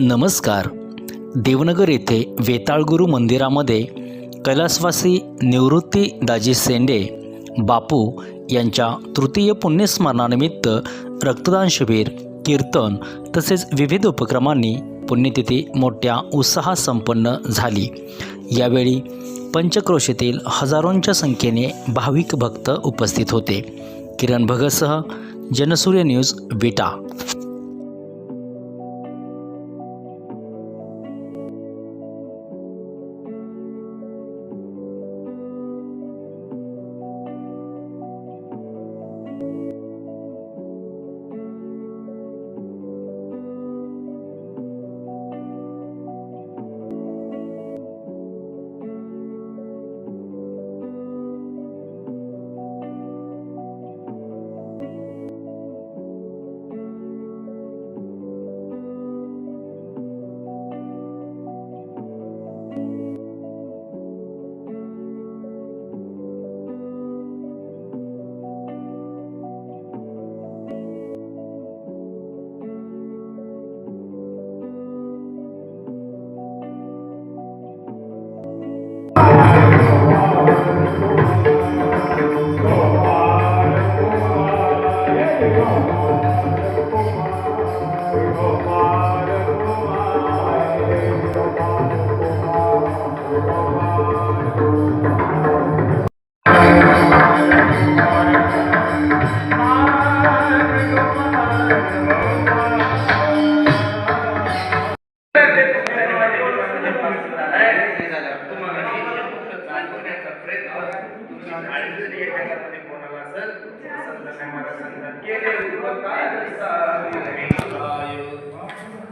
नमस्कार. देवनगर येथे वेताळगुरू मंदिरामध्ये कैलासवासी निवृत्ती दाजी सेंडे बापू यांच्या तृतीय पुण्यस्मरणानिमित्त रक्तदान शिबिर कीर्तन तसेच विविध उपक्रमांनी पुण्यतिथी मोठ्या उत्साहात संपन्न झाली. यावेळी पंचक्रोशीतील हजारोंच्या संख्येने भाविक भक्त उपस्थित होते. किरण भगतसह जनसूर्य न्यूज विटा.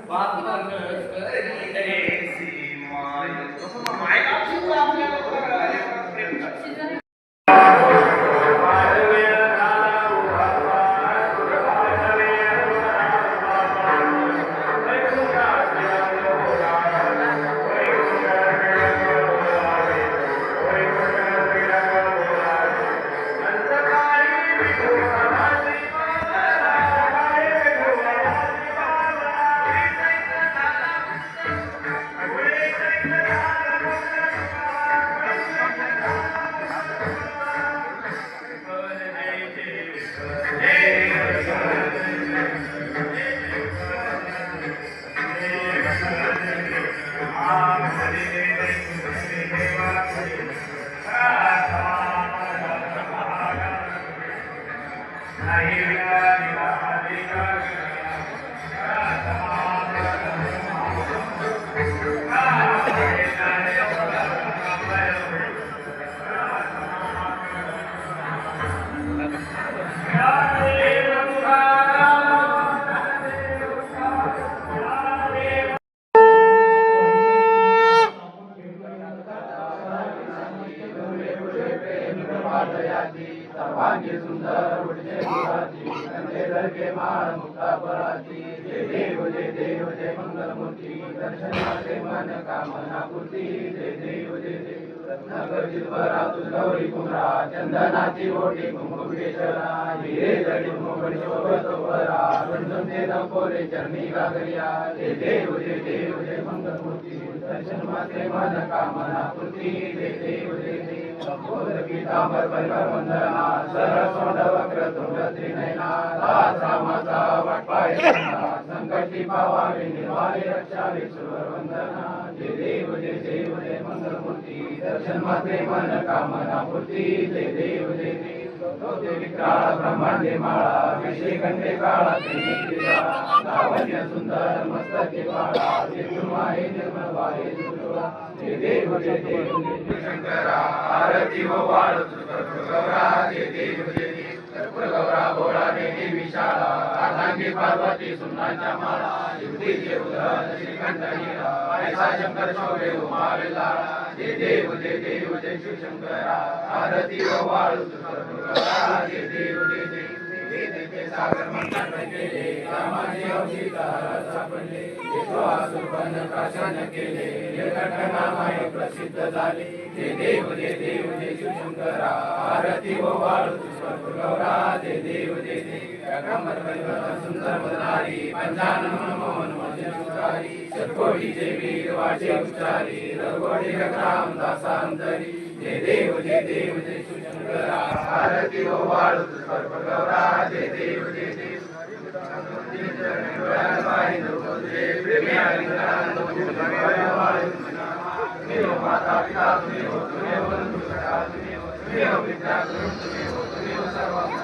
பாத்மர்கள் மாய सुंदर उठे गुराची कंठे धरके माळ मुक्ता पराची जय दे जय देव जय मंगलमूर्ती दर्शनाचे मन कामना पूर्ती जय देव जय देव। चंदनाची ओटी कुंभकेश्वरा हिरे जडी मोगडी शोभत वरा रुंदून ते चरणी गागरिया ते देव जे देव जे मंगलमूर्ती दर्शन मात्रे मन कामना पूर्ती जे देव जे देव पीतांबर परिवार वंदना सरस्वत वक्र तुंग त्रिनयना दासा वाटपाय संकटी पावावे निर्वाले रक्षावे सुर वंदना देव जे देव जे दर्शन मात्रे मन कामना पूर्ती जे देव जे देव। ते विक्राळ ब्रह्मांडे माळा विषय कंठे काळा त्रिनेत्रिया लावण्य सुंदर मस्तके बाळा जे तुम्हारे निर्मळ वारे दुर्गा जे देव जे देव। शंकरा आरती व वाळ गौरा जे देव जे गौरा भोळा देवी विशाळा अर्धांगी पार्वती सुनाच्या माळा युक्तीचे उदर श्रीकंठ हिरा शंकर शोभे उमा लाळा जे देव जे देव जे शिवशंकरा आरती व वाळू जे देव जे देव सागर मंथन केले रामाने सापडले प्राशन केले प्रसिद्ध झाले. ते देव जे देव जे शिवशंकरा आरती व वाळू गौरा ते देव जे देव. सुंदर नारी पंचानन मोहन सुतारी शतकोटीचे वीर वाचे उच्चारी दासांतरी जय देव जय देव जय वाळू गौरा जय देव जय देव माता पिता हो सखा हो हो हो हो सर्व